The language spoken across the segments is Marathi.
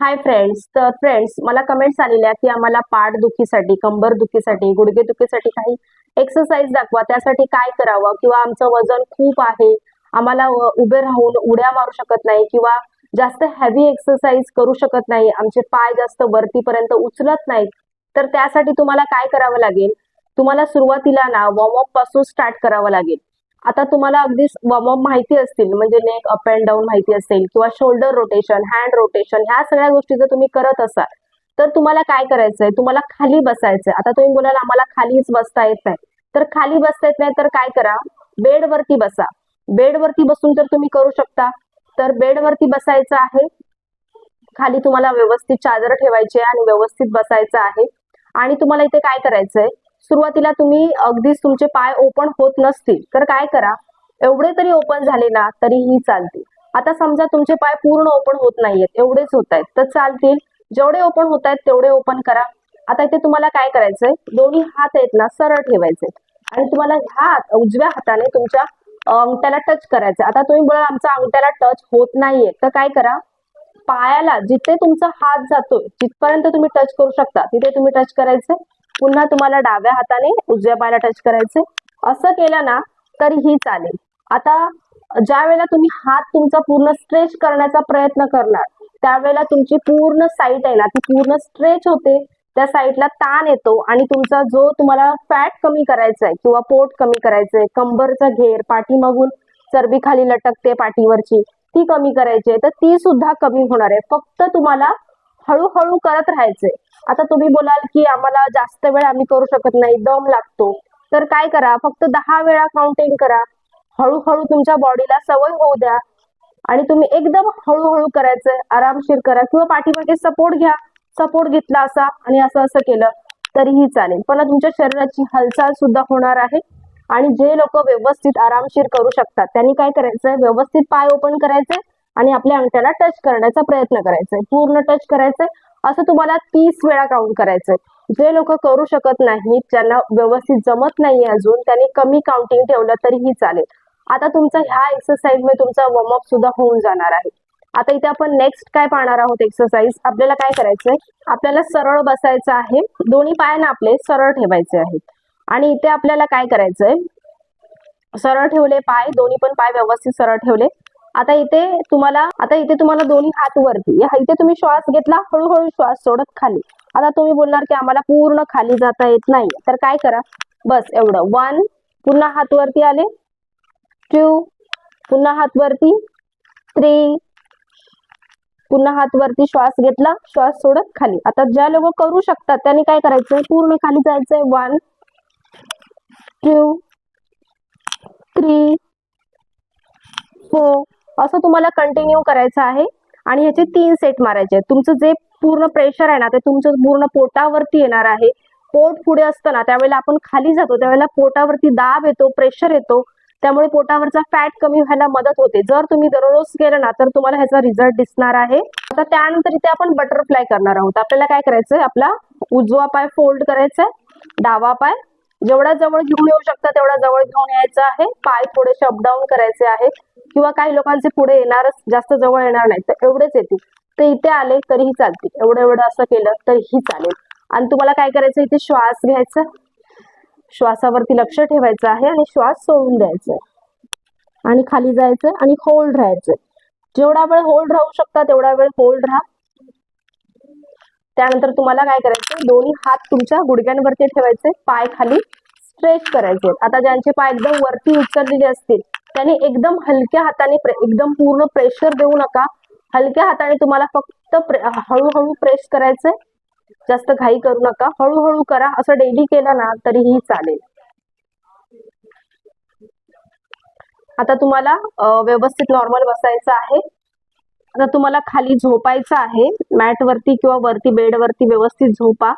हाय फ्रेंड्स तर फ्रेंड्स मला कमेंट्स आलेल्या की आम्हाला पाठ दुखीसाठी कंबर दुखीसाठी गुडघे दुखीसाठी काही एक्सरसाइज दाखवा. त्यासाठी काय करावं? किंवा आमचं वजन खूप आहे. आम्हाला उभे राहून उड्या मारू शकत नाही किंवा जास्त हॅवी एक्सरसाइज करू शकत नाही. आमचे पाय जास्त वरतीपर्यंत उचलत नाहीत. तर त्यासाठी तुम्हाला काय करावं लागेल? तुम्हाला सुरुवातीला ना वॉर्मअपपासून स्टार्ट करावं लागेल. आता तुम्हाला अगदी वॉर्मअप माहिती असतील म्हणजे नेक अप अँड डाऊन माहिती असेल किंवा शोल्डर रोटेशन हँड रोटेशन ह्या सगळ्या गोष्टी जर तुम्ही करत असाल तर तुम्हाला काय करायचंय? तुम्हाला खाली बसायचंय. आता तुम्ही बोलाल आम्हाला खालीच बसता येत नाही. तर खाली बसता येत नाही तर काय करा? बेडवरती बसा. बेडवरती बसून तर तुम्ही करू शकता. तर बेडवरती बसायचं आहे. खाली तुम्हाला व्यवस्थित चादर ठेवायची आहे आणि व्यवस्थित बसायचं आहे. आणि तुम्हाला इथे काय करायचंय? सुरुवातीला तुम्ही अगदीच तुमचे पाय ओपन होत नसतील. तर काय करा? एवढे तरी ओपन झाले ना तरीही चालतील. आता समजा तुमचे पाय पूर्ण ओपन होत नाहीयेत एवढेच होत आहेत तर चालतील. जेवढे ओपन होत आहेत तेवढे ओपन करा. आता इथे तुम्हाला काय करायचंय? दोन्ही हात आहेत ना सरळ ठेवायचे आणि तुम्हाला ह्या हात- उजव्या हाताने तुमच्या अंगठ्याला टच करायचं आता तुम्ही बोला आमचा अंगठ्याला टच होत नाहीये. तर काय करा? पायाला जिथे तुमचा हात जातोय जिथपर्यंत तुम्ही टच करू शकता तिथे तुम्ही टच करायचे पुन्हा तुम्हाला डाव्या हाताने उजव्या पायाला टच करायचे असं केलं ना तरीही चालेल. आता ज्या वेळेला तुम्ही हात तुमचा पूर्ण स्ट्रेच करण्याचा प्रयत्न करणार त्यावेळेला तुमची पूर्ण साईट आहे ना ती पूर्ण स्ट्रेच होते. त्या साईडला ताण येतो आणि तुमचा जो तुम्हाला फॅट कमी करायचा आहे किंवा पोट कमी करायचंय कंबरचा घेर पाठीमागून चरबी खाली लटकते पाठीवरची ती कमी करायची आहे. तर ती सुद्धा कमी होणार आहे. फक्त तुम्हाला हळूहळू करत राहायचंय. आता तुम्ही बोलाल की आम्हाला जास्त वेळ आम्ही करू शकत नाही दम लागतो. तर काय करा फक्त दहा वेळा काउंटिंग करा. हळूहळू तुमच्या बॉडीला सवय होऊ द्या. आणि तुम्ही एकदम हळूहळू करायचंय आरामशीर करा किंवा पाठीमागे सपोर्ट घ्या. सपोर्ट घेतला असा आणि असं असं केलं तरीही चालेल. पण तुमच्या शरीराची हालचाल सुद्धा होणार आहे. आणि जे लोक व्यवस्थित आरामशीर करू शकतात त्यांनी काय करायचंय व्यवस्थित पाय ओपन करायचे. आणि आपल्या अंगठ्याला टच करण्याचा प्रयत्न करायचा पूर्ण टच करायचंय. असं तुम्हाला तीस वेळा काउंट करायचंय. जे लोक करू शकत नाहीत ज्यांना व्यवस्थित जमत नाहीये अजून त्यांनी कमी काउंटिंग ठेवलं तरीही चालेल. आता तुमचा ह्या एक्सरसाइजमध्ये तुमचा वॉर्मअप सुद्धा होऊन जाणार आहे. आता इथे आपण नेक्स्ट काय पाहणार आहोत एक्सरसाइज आपल्याला काय करायचंय? आपल्याला सरळ बसायचं आहे. दोन्ही पायांना आपले सरळ ठेवायचे आहेत. आणि इथे आपल्याला काय करायचंय? सरळ ठेवले पाय दोन्ही पण पाय व्यवस्थित सरळ ठेवले. आता इथे तुम्हाला आता इथे तुम्हाला दोन्ही हात वरती. या- इथे तुम्ही श्वास घेतला हळूहळू श्वास सोडत खाली. आता तुम्ही बोलणार की आम्हाला पूर्ण खाली जाता येत नाही. तर काय करा? बस एवढं. वन पुन्हा हात वरती आले. टू पुन्हा हात वरती. थ्री पुन्हा हात वरती श्वास घेतला श्वास सोडत खाली. आता ज्या लोक करू शकतात त्यांनी काय करायचंय? पूर्ण खाली जायचंय. वन टू थ्री फोर असं तुम्हाला कंटिन्यू करायचं आहे. आणि ह्याचे तीन सेट मारायचे आहेत. तुमचं जे पूर्ण प्रेशर आहे ना ते तुमचं पूर्ण पोटावरती येणार आहे. पोट पुढे असतं ना त्यावेळेला आपण खाली जातो त्यावेळेला पोटावरती दाब येतो प्रेशर येतो. त्यामुळे पोटावरचा फॅट कमी व्हायला मदत होते. जर तुम्ही दररोज केलं ना तर तुम्हाला ह्याचा रिझल्ट दिसणार आहे. आता त्यानंतर इथे आपण बटरफ्लाय करणार आहोत. आपल्याला काय करायचंय? आपला उजवा पाय फोल्ड करायचा आहे डावा पाय जेवढा जवळ घेऊन येऊ शकता तेवढा जवळ घेऊन यायचा आहे. पाय थोडेसे अपडाऊन करायचे आहे किंवा काही लोकांचे पुढे येणारच जास्त जवळ येणार नाही. तर एवढेच येतील. ते इथे आले तरीही चालतील. एवढं एवढं असं केलं तरीही चालेल. आणि तुम्हाला काय करायचं इथे श्वास घ्यायचा. श्वासावरती लक्ष ठेवायचं आहे आणि श्वास सोडून द्यायचा. आणि खाली जायचं आणि होल्ड राहायचं. जेवढा वेळ होल्ड राहू शकता तेवढा वेळ होल्ड राहा. त्यानंतर तुम्हाला काय करायचं दोन्ही हात तुमच्या गुडघ्यांवरती ठेवायचे पाय खाली स्ट्रेच करायचे. आता ज्यांचे पाय एकदम वरती उचललेले असतील त्यांनी एकदम हलक्या हाताने एकदम पूर्ण प्रेशर देऊ नका. हलक्या हाताने तुम्हाला फक्त हळूहळू प्रेस करायचंय. जास्त घाई करू नका. हळूहळू करा. असं डेली केलं ना तरीही चालेल. आता तुम्हाला व्यवस्थित नॉर्मल बसायचं आहे. आता तुम्हाला खाली झोपायचं आहे मॅट वरती किंवा वरती बेड वरती व्यवस्थित झोपा.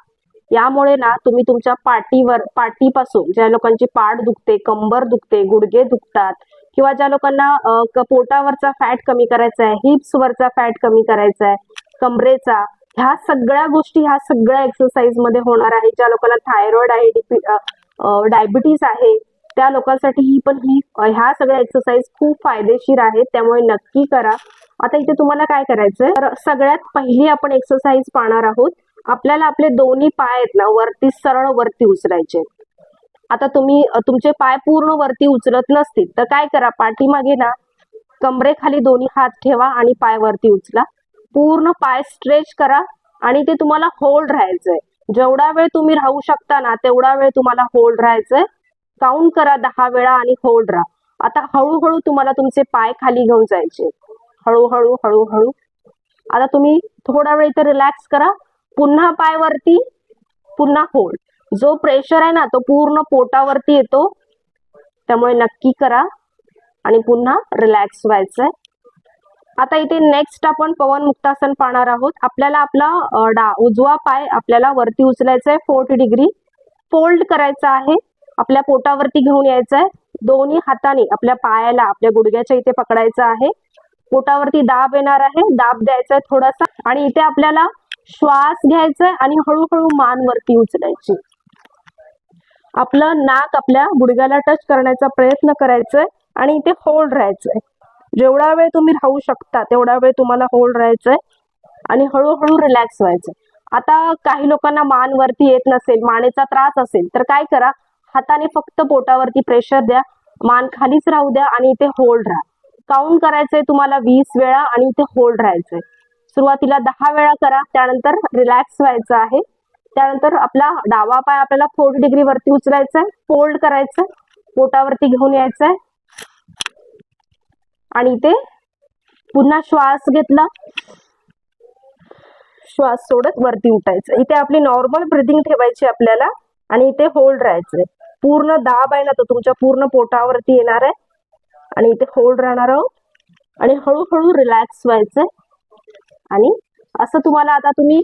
यामुळे ना तुम्ही तुमच्या पाठीवर पाठीपासून ज्या लोकांची पाठ दुखते कंबर दुखते गुडघे दुखतात किंवा ज्या लोकांना पोटावरचा फॅट कमी करायचा आहे हिप्स वरचा फॅट कमी करायचा आहे कमरेचा ह्या सगळ्या गोष्टी ह्या सगळ्या एक्सरसाइजमध्ये होणार आहे. ज्या लोकांना थायरॉइड आहे डायबिटीज आहे त्या लोकांसाठी ही पण ही ह्या सगळ्या एक्सरसाइज खूप फायदेशीर आहेत त्यामुळे नक्की करा. आता इथे तुम्हाला काय करायचंय? तर सगळ्यात पहिली आपण एक्सरसाइज पाहणार आहोत. आपल्याला आपले दोन्ही पाय आहेत ना वरती सरळ वरती उचलायचे. आता तुम्ही तुमचे पाय पूर्ण वरती उचलत नसतील तर काय करा? पाठीमागे ना कमरेखाली दोन्ही हात ठेवा आणि पाय वरती उचला. पूर्ण पाय स्ट्रेच करा आणि ते तुम्हाला होल्ड राहायचंय. जेवढा वेळ तुम्ही राहू शकता ना तेवढा वेळ तुम्हाला होल्ड राहायचंय. काउंट करा दहा वेळा आणि होल्ड राहा. आता हळूहळू तुम्हाला तुमचे पाय खाली घेऊन जायचे. हळूहळू हळूहळू. आता तुम्ही थोडा वेळ इथे रिलॅक्स करा. पुन्हा पाय वरती पुन्हा होल्ड जो प्रेशर आहे ना तो पूर्ण पोटावरती येतो. त्यामुळे नक्की करा. आणि पुन्हा रिलॅक्स व्हायचंय. आता इथे नेक्स्ट आपण पवन मुक्तासन पाहणार आहोत. आपल्याला आपला डा उजवा पाय आपल्याला वरती उचलायचा आहे फोर्टी डिग्री फोल्ड करायचा आहे. आपल्या पोटावरती घेऊन यायचं आहे दोन्ही हाताने आपल्या पायाला आपल्या गुडघ्याच्या इथे पकडायचं आहे. पोटावरती दाब येणार आहे. दाब द्यायचा आहे थोडासा आणि इथे आपल्याला श्वास घ्यायचा आहे आणि हळूहळू मान वरती उचलायची. आपलं नाक आपल्या गुडघ्याला टच करण्याचा प्रयत्न करायचा आणि इथे होल्ड राहायचंय. जेवढा वेळ तुम्ही राहू शकता तेवढा वेळ तुम्हाला होल्ड राहायचंय आणि हळूहळू रिलॅक्स व्हायचंय. आता काही लोकांना मान वरती येत नसेल मानेचा त्रास असेल तर काय करा? हाताने फक्त पोटावरती प्रेशर द्या मान खालीच राहू द्या आणि इथे होल्ड राहा. काउंट करायचंय तुम्हाला वीस वेळा आणि इथे होल्ड राहायचंय. सुरुवातीला दहा वेळा करा त्यानंतर रिलॅक्स व्हायचं आहे. त्यानंतर आपला डावा पाय आपल्याला फोर्टी डिग्री वरती उचलायचा आहे फोल्ड करायचं पोटावरती घेऊन यायचं आहे आणि इथे पुन्हा श्वास घेतला. श्वास सोडत वरती उठायचं. इथे आपली नॉर्मल ब्रिदिंग ठेवायची आपल्याला आणि इथे होल्ड राहायचंय. पूर्ण दाब आहे ना तो तुमच्या पूर्ण पोटावरती येणार आहे. आणि इथे होल्ड राहणार आहोत. आणि हळूहळू रिलॅक्स व्हायचंय. आणि असं तुम्हाला आता तुम्ही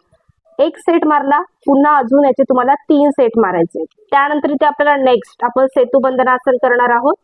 एक सेट मारला पुन्हा अजून याचे तुम्हाला तीन सेट मारायचे. त्यानंतर इथे आपल्याला नेक्स्ट आपण सेतू बंधनासन करणार आहोत.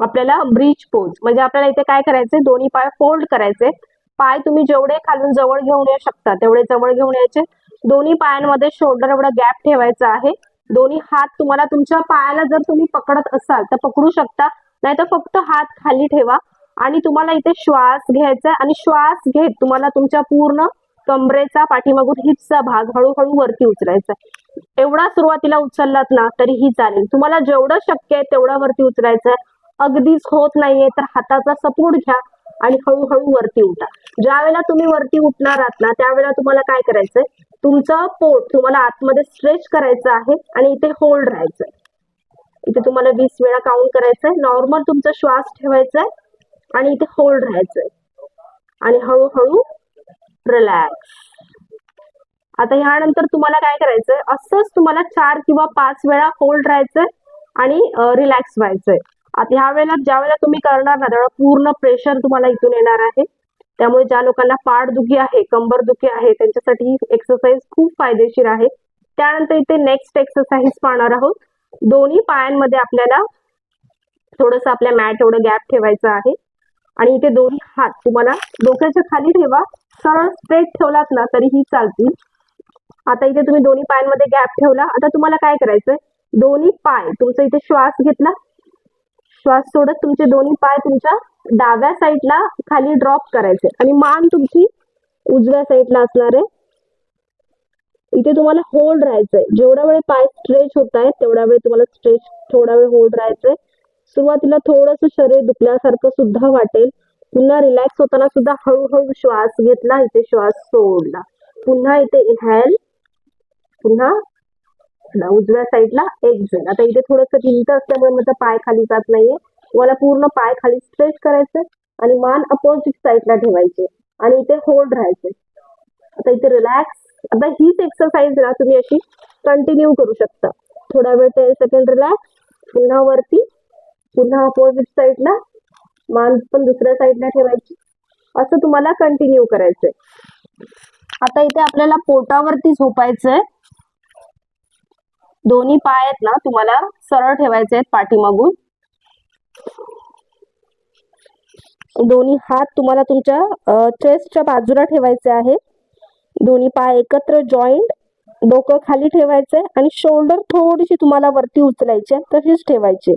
आपल्याला ब्रिज पोज म्हणजे आपल्याला इथे काय करायचे दोन्ही पाय फोल्ड करायचे. पाय तुम्ही जेवढे खालून जवळ घेऊन येऊ शकता तेवढे जवळ घेऊन यायचे. दोन्ही पायांमध्ये शोल्डर एवढा गॅप ठेवायचा आहे. दोन्ही हात तुम्हाला तुमच्या पायाला जर तुम्ही पकडत असाल तर पकडू शकता. नाहीतर फक्त हात खाली ठेवा. आणि तुम्हाला इथे श्वास घ्यायचा आणि श्वास घेत तुम्हाला तुमच्या पूर्ण कमरेचा पाठीमागून हिपचा भाग हळूहळू वरती उचलायचा एवढा सुरुवातीला उचललात ना तरीही चालेल. तुम्हाला जेवढं शक्य आहे तेवढा वरती उचलायचं अगदीच होत नाहीये तर हाताचा सपोर्ट घ्या आणि हळूहळू वरती उठा. ज्या वेळेला तुम्ही वरती उठणार आहात ना त्यावेळेला तुम्हाला काय करायचंय? तुमचं पोट तुम्हाला आतमध्ये स्ट्रेच करायचं आहे आणि इथे होल्ड राहायचंय इथे तुम्हाला वीस वेळा काउंट करायचंय. नॉर्मल तुमचा श्वास ठेवायचा आहे आणि इथे होल्ड राहायचंय. आणि हळूहळू रिलॅक्स आता ह्यानंतर तुम्हाला काय करायचंय? असंच तुम्हाला चार किंवा पाच वेळा होल्ड राहायचंय आणि रिलॅक्स व्हायचंय. आता ह्या वेळेला ज्या वेळेला तुम्ही करणार ना त्यावेळेला पूर्ण प्रेशर तुम्हाला इथून येणार आहे. त्यामुळे ज्या लोकांना पाठदुखी आहे कंबर दुखी आहे त्यांच्यासाठी ही एक्सरसाइज खूप फायदेशीर आहे. त्यानंतर इथे नेक्स्ट एक्सरसाइज पाहणार आहोत. दोन्ही पायांमध्ये आपल्याला थोडस आपल्या मॅट एवढं गॅप ठेवायचं आहे. आणि इथे दोन्ही हात तुम्हाला डोक्याच्या खाली ठेवा. सरळ स्ट्रेट ठेवलात ना तरीही चालतील. आता इथे तुम्ही दोन्ही पायांमध्ये गॅप ठेवला. आता तुम्हाला काय करायचंय? दोन्ही पाय तुमचा इथे श्वास घेतला. श्वास सोडत तुमचे दोन्ही पाय तुमच्या डाव्या साईडला खाली ड्रॉप करायचे. आणि मान तुमची उजव्या साईडला असणार. आहे इथे तुम्हाला होल्ड राहायचंय. जेवढा वेळ पाय स्ट्रेच होत आहे तेवढा वेळ तुम्हाला स्ट्रेच थोडा वेळ होल्ड राहायचंय. सुरुवातीला थोडस शरीर दुखल्यासारखं सुद्धा वाटेल. पुन्हा रिलॅक्स होताना सुद्धा हळूहळू श्वास घेतला इथे श्वास सोडला. पुन्हा इथे इनहॅल पुन्हा ना, उजव्या साईडला जण. आता इथे थोडस भिंत असल्यामुळे माझा पाय खाली जात नाहीये. मला पूर्ण पाय खाली स्ट्रेच करायचं आणि मान अपोजिट साईडला ठेवायचे आणि इथे होल्ड राहायचे. आता इथे रिलॅक्स आता हीच एक्सरसाइज ना तुम्ही अशी कंटिन्यू करू शकता. थोडा वेळ टेन सेकंड रिलॅक्स पुन्हा वरती पुन्हा अपोजिट साईडला मान पण दुसऱ्या साईडला ठेवायची. असं तुम्हाला कंटिन्यू करायचंय. आता इथे आपल्याला पोटावरती झोपायचंय. दोन्ही पाय आहेत ना तुम्हाला सरळ ठेवायचे आहेत पाठीमागून. दोन्ही हात तुम्हाला तुमच्या चेस्टच्या बाजूला ठेवायचे आहे दोन्ही पाय एकत्र जॉईंट डोकं खाली ठेवायचंय आणि शोल्डर थोडीशी तुम्हाला वरती उचलायची तशीच ठेवायचे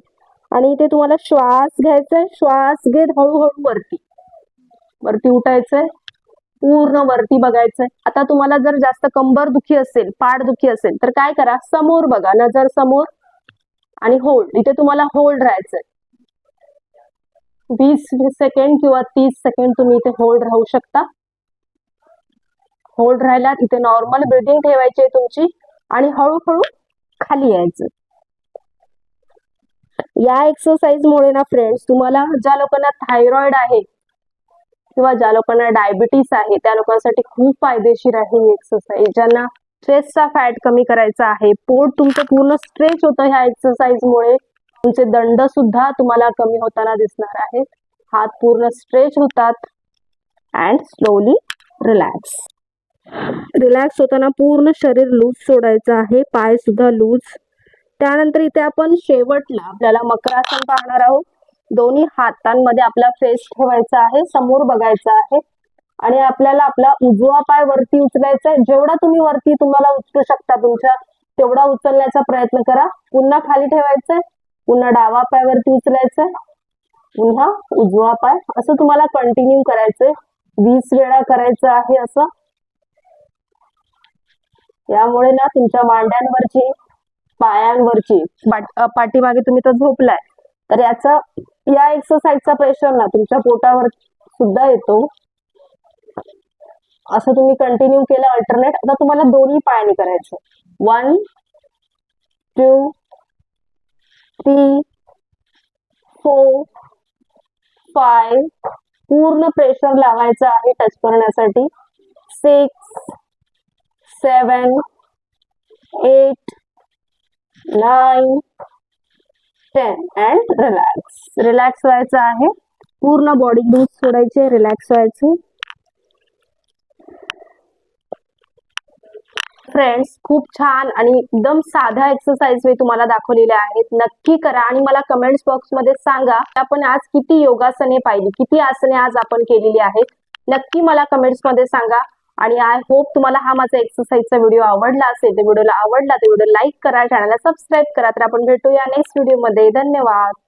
आणि इथे तुम्हाला श्वास घ्यायचाय श्वास घेत हळूहळू वरती. वरती उठायचंय पूर्ण वरती बघायचंय. आता तुम्हाला जर जास्त कंबर दुखी असेल पाठ दुखी असेल तर काय करा? समोर बघा. नजर समोर आणि होल्ड इथे तुम्हाला होल्ड राहायचंय. वीस सेकंड किंवा तीस सेकंड तुम्ही इथे होल्ड राहू शकता. होल्ड राहिला इथे नॉर्मल ब्रिदिंग ठेवायची आहे तुमची आणि हळूहळू खाली यायचं. या एक्सरसाइज मुळे ना फ्रेंड्स तुम्हाला ज्या लोकांना थायरॉइड आहे किंवा ज्या लोकांना डायबिटीस आहे त्या लोकांसाठी खूप फायदेशीर आहे ही एक्सरसाइज ज्यांना स्ट्रेसचा फॅट कमी करायचा आहे पोट तुमचं पूर्ण स्ट्रेच होतं ह्या एक्सरसाइज मुळे तुमचे दंड सुद्धा तुम्हाला कमी होताना दिसणार आहेत. हात पूर्ण स्ट्रेच होतात अँड स्लोली रिलॅक्स रिलॅक्स होताना पूर्ण शरीर लूज सोडायचं आहे पाय सुद्धा लूज त्यानंतर इथे आपण शेवटला आपल्याला मकरासन पाहणार आहोत. दोन्ही हातांमध्ये आपला फेस ठेवायचा आहे समोर बघायचं आहे. आणि आपल्याला आपला उजवा पाय वरती उचलायचा आहे. जेवढा तुम्ही वरती तुम्हाला उचलू शकता तुमच्या तेवढा उचलण्याचा प्रयत्न करा. पुन्हा खाली ठेवायचंय पुन्हा डावा पाय वरती उचलायचंय पुन्हा उजवा पाय. असं तुम्हाला कंटिन्यू करायचंय वीस वेळा करायचं आहे असं. यामुळे ना तुमच्या मांड्यांवरची पायांवरची पाठीमागे तुम्ही तर झोपलाय. तर याचा या एक्सरसाइजचा प्रेशर ना तुमच्या पोटावर सुद्धा येतो. असं तुम्ही कंटिन्यू केलं अल्टरनेट आता तुम्हाला दोन्ही पायाने करायचं. One two three four five पूर्ण प्रेशर लावायचं आहे टच करण्यासाठी. Six seven eight nine ten and relax relax व्हायचं आहे. पूर्ण बॉडी लूज सोडायची रिलॅक्स व्हायचं. फ्रेंड्स खूप छान आणि एकदम साध्या एक्सरसाइज मी तुम्हाला दाखवलेल्या आहेत. नक्की करा आणि मला कमेंट्स बॉक्समध्ये सांगा आपण आज किती योगासने पाहिली किती आसने आज आपण केलेली आहेत. नक्की मला कमेंट्समध्ये सांगा. आणि आय होप तुम्हाला हा माझा एक्सरसाइजचा व्हिडिओ आवडला असेल तर व्हिडिओला आवडला तर व्हिडिओ लाईक करा चॅनलला सबस्क्राईब करा. तर आपण भेटूया नेक्स्ट व्हिडिओमध्ये धन्यवाद.